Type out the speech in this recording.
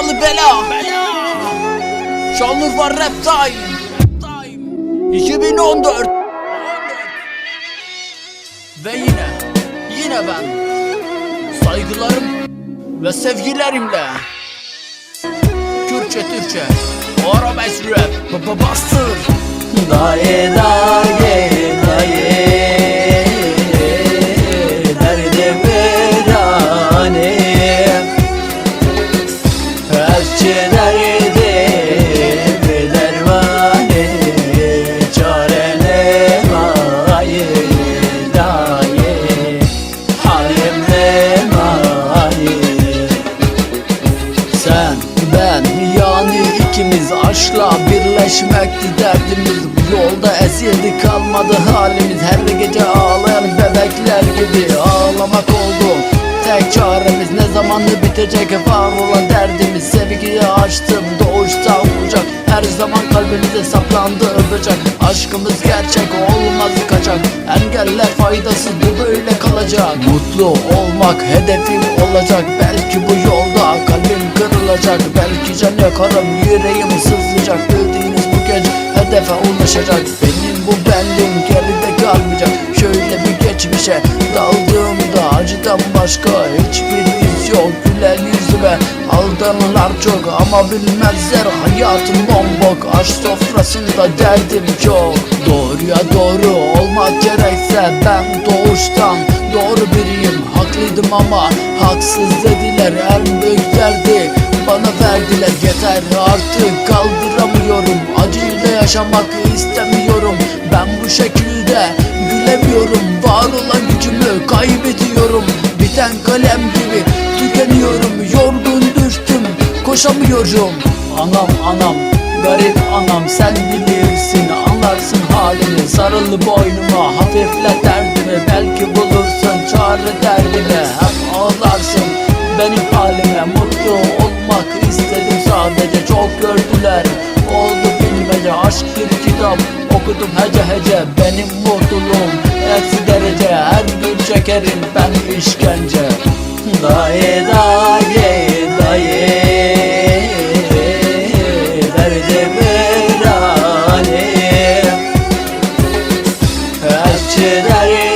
belalı bela, bela. Şanlıurfa Rap Time. 2014 Ve yine, yine ben. Saygılarım ve sevgilerimle. Türkçe Türkçe. Arabesk Rap. Bastır. Daye daye. Sen, ben. Yani ikimiz aşkla birleşmekti derdimiz. Bu yolda ezildi kalmadı halimiz. Her gece ağlayan bebekler gibi ağlamak oldu. Tek çaremiz ne zaman bitecek var olan derdimiz. Sevgiyi açtım doğuşta olacak Her zaman kalbimize saplandı öpecek Aşkımız gerçek olmaz kaçak. Engeller faydasız bu böyle kalacak. Mutlu olmak hedefim olacak. Yolda kırılacak Belki can yakarım yüreğim sızlayacak Bildiğiniz bu gece hedefe ulaşacak. Benim bu benliğim geride kalmayacak. Şöyle bir geçmişe daldığımda acıdan başka hiçbir iz yok. Gülen yüzüme aldanırlar çok ama bilmezler Hayatım bombok. Aşk sofrasında derdim çok. Doğruya doğru olmak gerekse ben doğuştan doğru biriyim. Haklıydım ama haksız dediler en büyük derdi verdiler yeter. Artık kaldıramıyorum. Acıyla yaşamak istemiyorum. Ben bu şekilde gülemiyorum. Var olan gücümü kaybediyorum. Biten kalem gibi tükeniyorum. Yorgun düştüm koşamıyorum. Anam anam garip anam sen bilirsin Anlarsın halimi sarıl boynuma Hafifle derdimi. Belki okudum hece hece Benim mutluluğum. Eksi derece Her gün çekerim ben işkence. Dayı dayı dayı Derdimi dayı Her çileyi